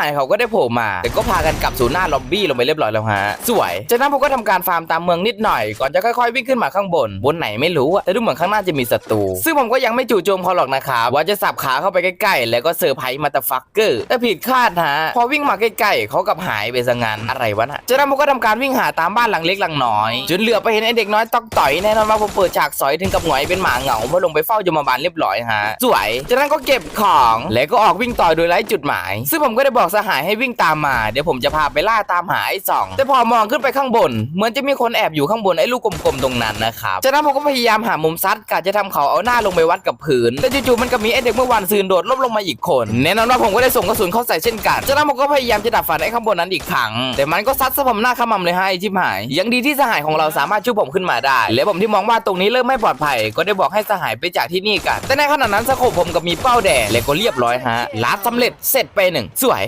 หายเขาก็ได้โผล่มา แต่ก็พากันกลับสู่หน้าล็อบบี้ลงไปเรียบร้อยแล้วฮะ สวย จากนั้นผมก็ทำการฟาร์มตามเมืองนิดหน่อย ก่อนจะค่อยๆวิ่งขึ้นมาข้างบน บนไหนไม่รู้อะแต่ดูเหมือนข้างหน้าจะมีศัตรู ซึ่งผมก็ยังไม่จู่โจมเขาหรอกนะครับว่าจะสับขาเข้าไปใกล้ๆ แล้วก็เซอร์ไพรส์มาตาฟักเกอร์ แต่ผิดคาดฮะ พอวิ่งมาใกล้ๆ เขากลับหายไปซะงั้นอะไรวะนะจากนั้นผมก็ทำการวิ่งหาตามบ้านหลังเล็กหลังน้อย จนเหลือไปเห็นไอ้เด็กน้อยตอกต่อยแน่นอนว่าผมเปิดฉากสอยถึงกับหงอยเป็นหมาเหงาเพื่อลงไปเฝ้ายมบาลเรียบร้อยฮะ สวย จากนั้นก็เก็บของ แล้วก็ออกวิ่งต่อโดยไร้จุดหมาย ซึ่งผมก็ได้บอกอกสหายให้วิ่งตามมา เดี๋ยวผมจะพาไปล่าตามหาไอ้สอง แต่พอมองขึ้นไปข้างบน เหมือนจะมีคนแอบอยู่ข้างบนไอ้ลูกกลมๆตรงนั้นนะครับจากนั้นผมก็พยายามหามุมซัดกะจะทำเขาเอาหน้าลงไปวัดกับพื้นแต่จู่ๆมันก็มีไอ้เด็กเมื่อวานซืนโดดลบลงมาอีกคนแน่นอนว่าผมก็ได้ส่งกระสุนเข้าใส่เช่นกันจากนั้นผมก็พยายามจะดับฟันไอ้ข้างบนนั้นอีกครั้งแต่มันก็ซัดซะผมหน้าขมำเลยให้ชิบหาย ยังดีที่สหายของเราสามารถช่วยผมขึ้นมาได้ และผมที่มองว่าตรงนี้เริ่มไม่ปลอดภัย ก็ได้บอกให้สหายไปจากที่นี่กัน แต่ในขณะนั้นสโคปผมกับมีเป้าแดงและก็เรียบร้อยฮะลัดสำเร็จเสร็จไปหนึ่งสวย